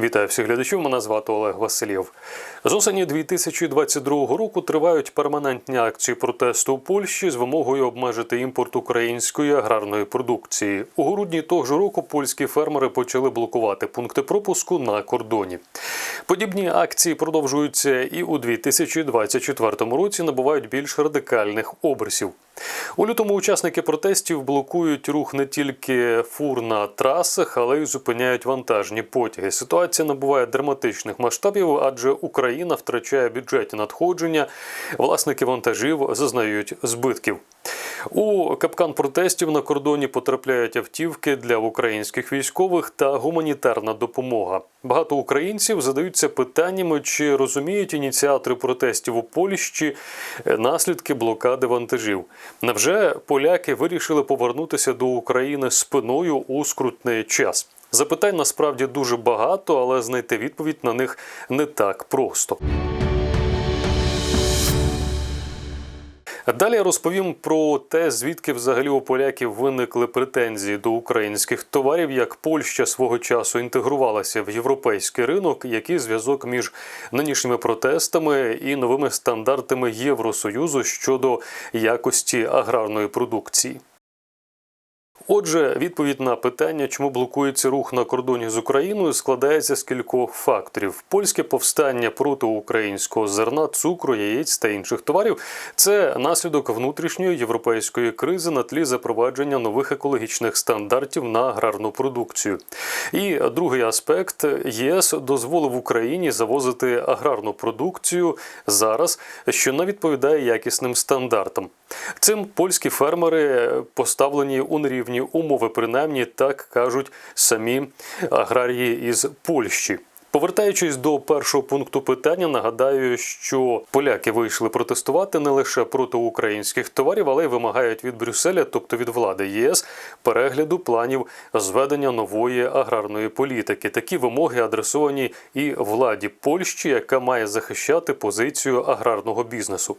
Вітаю всіх глядачів. Мене звати Олег Васильєв. З осені 2022 року тривають перманентні акції протесту у Польщі з вимогою обмежити імпорт української аграрної продукції. У грудні того ж року польські фермери почали блокувати пункти пропуску на кордоні. Подібні акції продовжуються і у 2024 році набувають більш радикальних обрисів. У лютому учасники протестів блокують рух не тільки фур на трасах, але й зупиняють вантажні потяги. Ситуація набуває драматичних масштабів, адже Україна втрачає бюджетні надходження. Власники вантажів зазнають збитків. У капкан протестів на кордоні потрапляють автівки для українських військових та гуманітарна допомога. Багато українців задаються питаннями, чи розуміють ініціатори протестів у Польщі наслідки блокади вантажів. Невже поляки вирішили повернутися до України спиною у скрутний час? Запитань насправді дуже багато, але знайти відповідь на них не так просто. Далі я розповім про те, звідки взагалі у поляків виникли претензії до українських товарів, як Польща свого часу інтегрувалася в європейський ринок, який зв'язок між нинішніми протестами і новими стандартами Євросоюзу щодо якості аграрної продукції. Отже, відповідь на питання, чому блокується рух на кордоні з Україною, складається з кількох факторів: польське повстання проти українського зерна, цукру, яєць та інших товарів це наслідок внутрішньої європейської кризи на тлі запровадження нових екологічних стандартів на аграрну продукцію. І другий аспект ЄС дозволив Україні завозити аграрну продукцію зараз, що не відповідає якісним стандартам. Цим польські фермери поставлені у нерівні умови, принаймні так кажуть самі аграрії із Польщі. Повертаючись до першого пункту питання, нагадаю, що поляки вийшли протестувати не лише проти українських товарів, але й вимагають від Брюсселя, тобто від влади ЄС, перегляду планів зведення нової аграрної політики. Такі вимоги адресовані і владі Польщі, яка має захищати позицію аграрного бізнесу.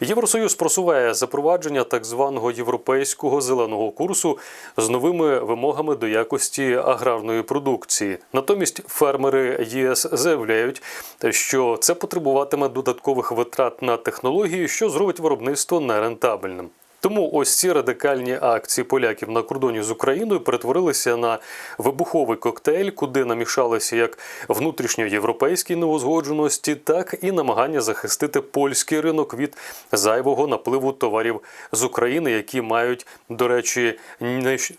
Євросоюз просуває запровадження так званого європейського зеленого курсу з новими вимогами до якості аграрної продукції. Натомість фермери. ЄС заявляють, що це потребуватиме додаткових витрат на технології, що зробить виробництво нерентабельним. Тому ось ці радикальні акції поляків на кордоні з Україною перетворилися на вибуховий коктейль, куди намішалися як внутрішньоєвропейські неузгодженості, так і намагання захистити польський ринок від зайвого напливу товарів з України, які мають, до речі,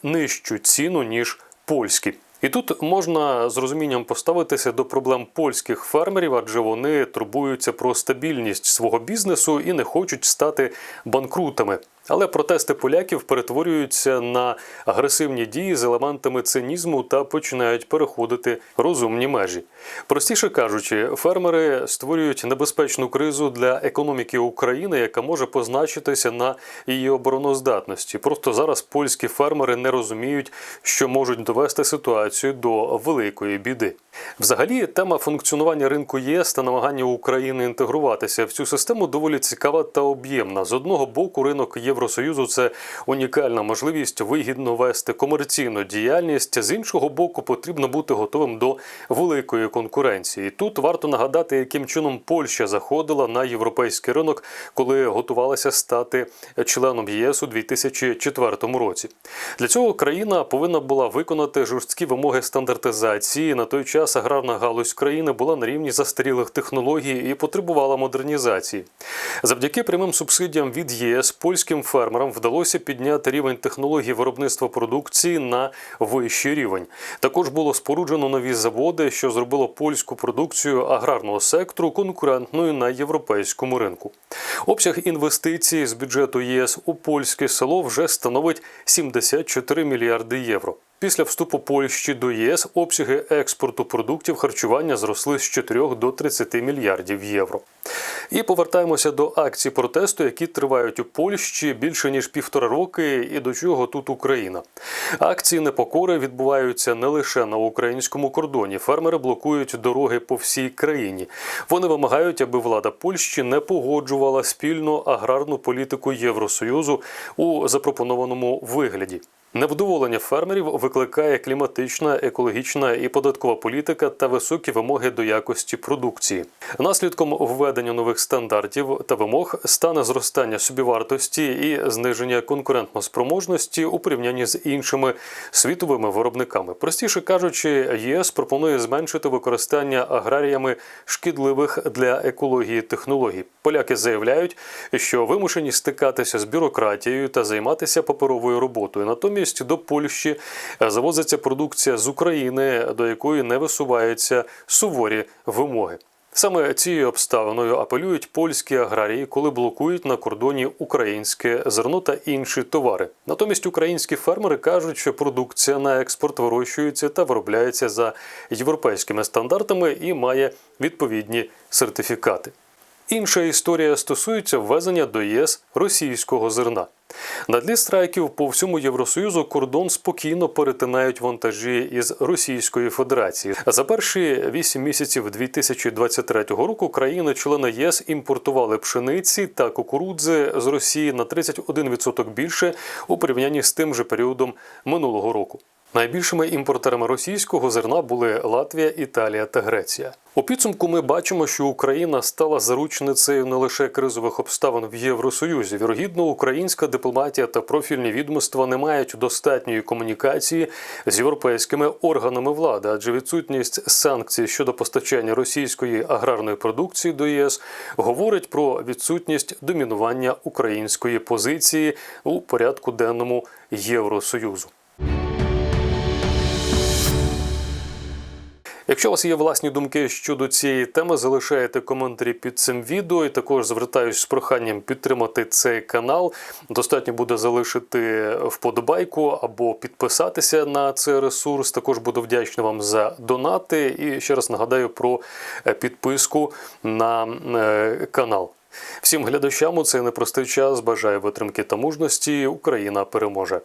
нижчу ціну ніж польські. І тут можна з розумінням поставитися до проблем польських фермерів, адже вони турбуються про стабільність свого бізнесу і не хочуть стати банкрутами. Але протести поляків перетворюються на агресивні дії з елементами цинізму та починають переходити розумні межі. Простіше кажучи, фермери створюють небезпечну кризу для економіки України, яка може позначитися на її обороноздатності. Просто зараз польські фермери не розуміють, що можуть довести ситуацію до великої біди. Взагалі, тема функціонування ринку ЄС та намагання України інтегруватися в цю систему доволі цікава та об'ємна. З одного боку, ринок Євросоюзу це унікальна можливість вигідно вести комерційну діяльність. З іншого боку, потрібно бути готовим до великої конкуренції. Тут варто нагадати, яким чином Польща заходила на європейський ринок, коли готувалася стати членом ЄС у 2004 році. Для цього країна повинна була виконати жорсткі вимоги стандартизації на той час аграрна галузь країни була на рівні застарілих технологій і потребувала модернізації. Завдяки прямим субсидіям від ЄС польським фермерам вдалося підняти рівень технологій виробництва продукції на вищий рівень. Також було споруджено нові заводи, що зробило польську продукцію аграрного сектору конкурентною на європейському ринку. Обсяг інвестицій з бюджету єС у польське село вже становить 74 мільярди євро. Після вступу Польщі до ЄС обсяги експорту продуктів харчування зросли з 4 до 30 мільярдів євро. І повертаємося до акцій протесту, які тривають у Польщі більше ніж півтора роки, і до чого тут Україна. Акції непокори відбуваються не лише на українському кордоні. Фермери блокують дороги по всій країні. Вони вимагають, аби влада Польщі не погоджувала спільну аграрну політику Євросоюзу у запропонованому вигляді. Невдоволення фермерів викликає кліматична, екологічна і податкова політика та високі вимоги до якості продукції. Наслідком введення нових стандартів та вимог стане зростання собівартості і зниження конкурентноспроможності у порівнянні з іншими світовими виробниками. Простіше кажучи, ЄС пропонує зменшити використання аграріями шкідливих для екології технологій. Поляки заявляють, що вимушені стикатися з бюрократією та займатися паперовою роботою. Натомість до Польщі завозиться продукція з України, до якої не висуваються суворі вимоги. Саме цією обставиною апелюють польські аграрії, коли блокують на кордоні українське зерно та інші товари. Натомість українські фермери кажуть, що продукція на експорт вирощується та виробляється за європейськими стандартами і має відповідні сертифікати. Інша історія стосується ввезення до ЄС російського зерна. На тлі страйків по всьому Євросоюзу кордон спокійно перетинають вантажі із Російської Федерації. За перші вісім місяців 2023 року країни-члени ЄС імпортували пшениці та кукурудзи з Росії на 31% більше у порівнянні з тим же періодом минулого року. Найбільшими імпортерами російського зерна були Латвія, Італія та Греція. У підсумку ми бачимо, що Україна стала заручницею не лише кризових обставин в Євросоюзі. Вірогідно, українська дипломатія та профільні відомства не мають достатньої комунікації з європейськими органами влади, адже відсутність санкцій щодо постачання російської аграрної продукції до ЄС говорить про відсутність домінування української позиції у порядку денному Євросоюзу. Якщо у вас є власні думки щодо цієї теми, залишайте коментарі під цим відео. І також звертаюсь з проханням підтримати цей канал. Достатньо буде залишити вподобайку або підписатися на цей ресурс. Також буду вдячний вам за донати. І ще раз нагадаю про е, підписку на е, канал. Всім глядачам у цей непростий час бажаю витримки та мужності. Україна переможе.